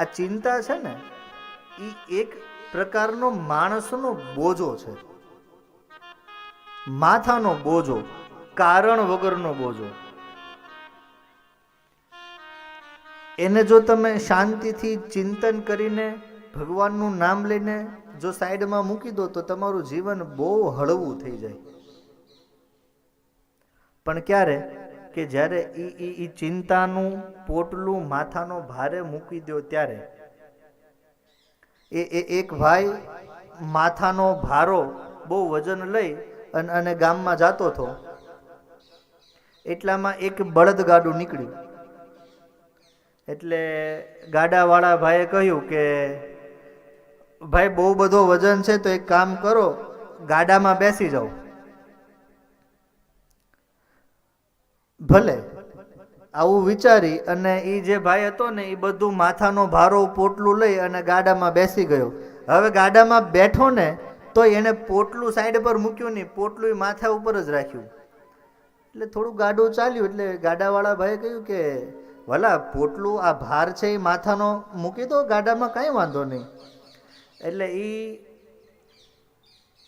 આ ચિંતા છે ને એ એક પ્રકારનો માણસનો બોજો છે. માથાનો બોજો, કારણ વગરનો બોજો. એને જો તમે શાંતિથી ચિંતન કરીને ભગવાનનું નામ લઈને જો સાઈડમાં મૂકી દો, તો તમારું જીવન બહુ હળવું થઈ જાય. પણ ક્યારે કે જ્યારે એ એ એ ચિંતાનું પોટલું માથાનો ભારે મૂકી દો ત્યારે એ એ એક ભાઈ માથાનો ભારો બહુ વજન લઈ અને અને ગામમાં જતો હતો. એટલામાં એક બળદગાડું નીકળ્યું. એટલે ગાડાવાળા ભાઈએ કહ્યું કે, ભાઈ બહુ બધો વજન છે તો એક કામ કરો, ગાડામાં બેસી જાઓ. ભલે. આવું વિચારી અને એ જે ભાઈ હતો ને એ બધું માથાનો ભારો પોટલું લઈ અને ગાડામાં બેસી ગયો. હવે ગાડામાં બેઠો ને, તો એને પોટલું સાઈડ પર મૂક્યું નહીં, પોટલું માથા ઉપર જ રાખ્યું. એટલે થોડું ગાડું ચાલ્યું, એટલે ગાડાવાળા ભાઈએ કહ્યું કે, ભલા, પોટલું આ ભાર છે એ માથાનો, મૂકી દો, ગાડામાં કાંઈ વાંધો નહીં. એટલે એ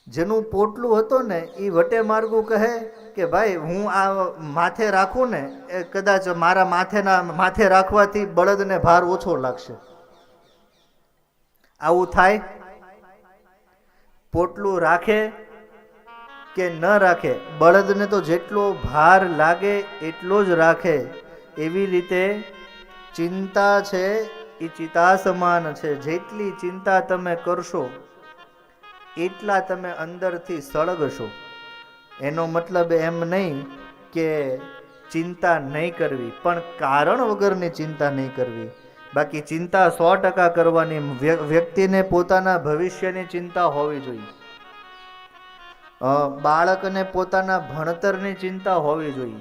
જેનું પોટલું હતું ને એ વટે માર્ગું કહે કે ભાઈ, હું આ માથે રાખું ને, એ કદાચ મારા માથેના, માથે રાખવાથી બળદને ભાર ઓછો લાગશે. આવું થાય? પોટલું રાખે કે ન રાખે? બળદને તો જેટલો ભાર લાગે એટલો જ રાખે. એવી રીતે ચિંતા છે એ ચિતા સમાન છે. જેટલી ચિંતા તમે કરશો, એટલા તમે અંદરથી સળગશો. એનો મતલબ એમ નહીં કે ચિંતા નહીં કરવી, પણ કારણ વગરની ચિંતા નહીં કરવી. બાકી ચિંતા સો ટકા કરવાની વ્યક્તિને પોતાના ભવિષ્યની ચિંતા હોવી જોઈએ. બાળકને પોતાના ભણતરની ચિંતા હોવી જોઈએ.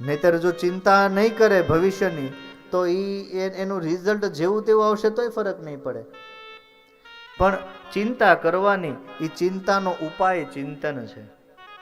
નહીતર જો ચિંતા નહીં કરે ભવિષ્યની, તો એ- એનું રિઝલ્ટ જેવું તેવું આવશે તોય ફરક નહીં પડે. પણ ચિંતા કરવાની એ ચિંતાનો ઉપાય ચિંતન છે.